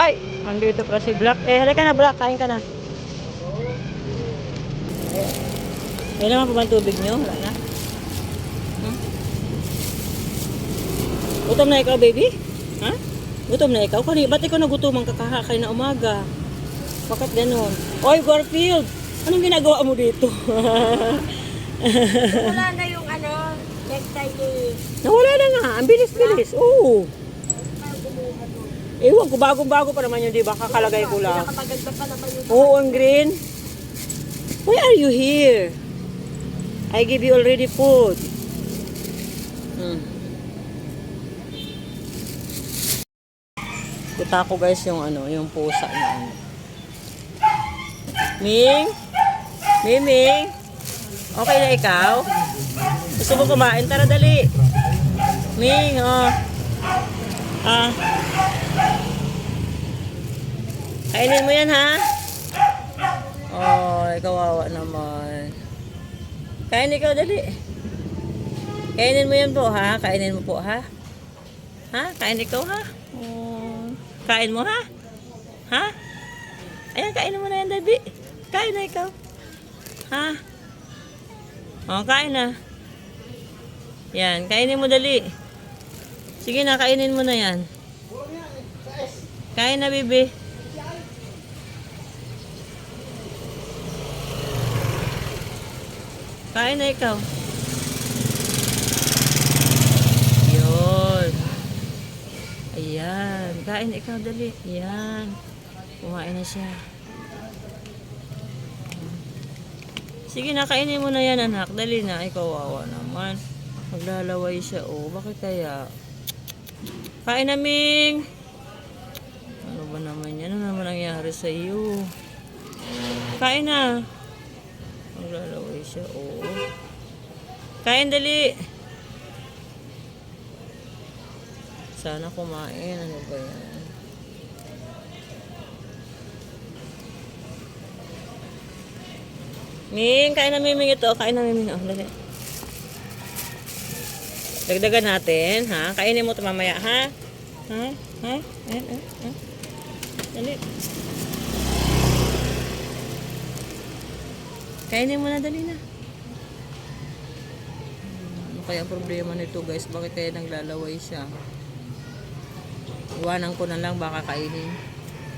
Ay! Andito pa si Black. Eh, halika na Black. Kain ka na. Eh, naman pa ba tubig nyo? Wala na. Gutom na ikaw, baby? Ha? Gutom na ikaw? Kani, ba't ikaw nagutom ang kakahakay na umaga? Bakit ganun? Oy, Garfield! Anong ginagawa mo dito? Wala na yung ano, necktie ni... Nawala na nga. Ang bilis-bilis. Oo. Ewan ko, bagong-bago pa naman yun, di ba? Kakalagay ko lang. Nakapaganda pa naman yung... Oo, ang green. Why are you here? I give you already food. Hmm. Kita ko guys yung ano, yung pusa na ano. Ming? Miming? Okay na ikaw? Gusto mo kumain? Tara dali. Ming, oh. Ah. Kainin mo yan, ha? Oh, kawawa naman. Kain ikaw, dali. Kainin mo yan po, ha? Kainin mo po, ha? Ha? Kain ikaw, ha? Oh. Kain mo, ha? Ha? Ayan, kainin mo na yan, Dabi. Kain na ikaw. Ha? Oh, kain na. Yan, kainin mo dali. Sige na, kainin mo na yan. Kain na, bibi. Kain na ikaw. Yun. Ayan. Kain ikaw, dali. Ayan. Kumain na siya. Sige na, kainin mo na yan, anak. Dali na. Ikaw, wawa naman. Maglalaway siya, oh. Bakit kaya? Kain na, Ming. Ano ba naman yan? Ano naman nangyari sa iyo? Kain na. Maglalaway siya, oo. Kain dali. Sana kumain. Ano ba yan? Ming, kain na miming ito. Kain na miming. Oh, dali. Dagdagan natin, ha? Kainin mo ito mamaya, ha? Ha? Ha? Ayan, ayan, ayan. Dali. Kainin mo na, dali na. Ano kaya problema nito, guys? Bakit kaya naglalaway siya? Iwanan ko na lang, baka kainin.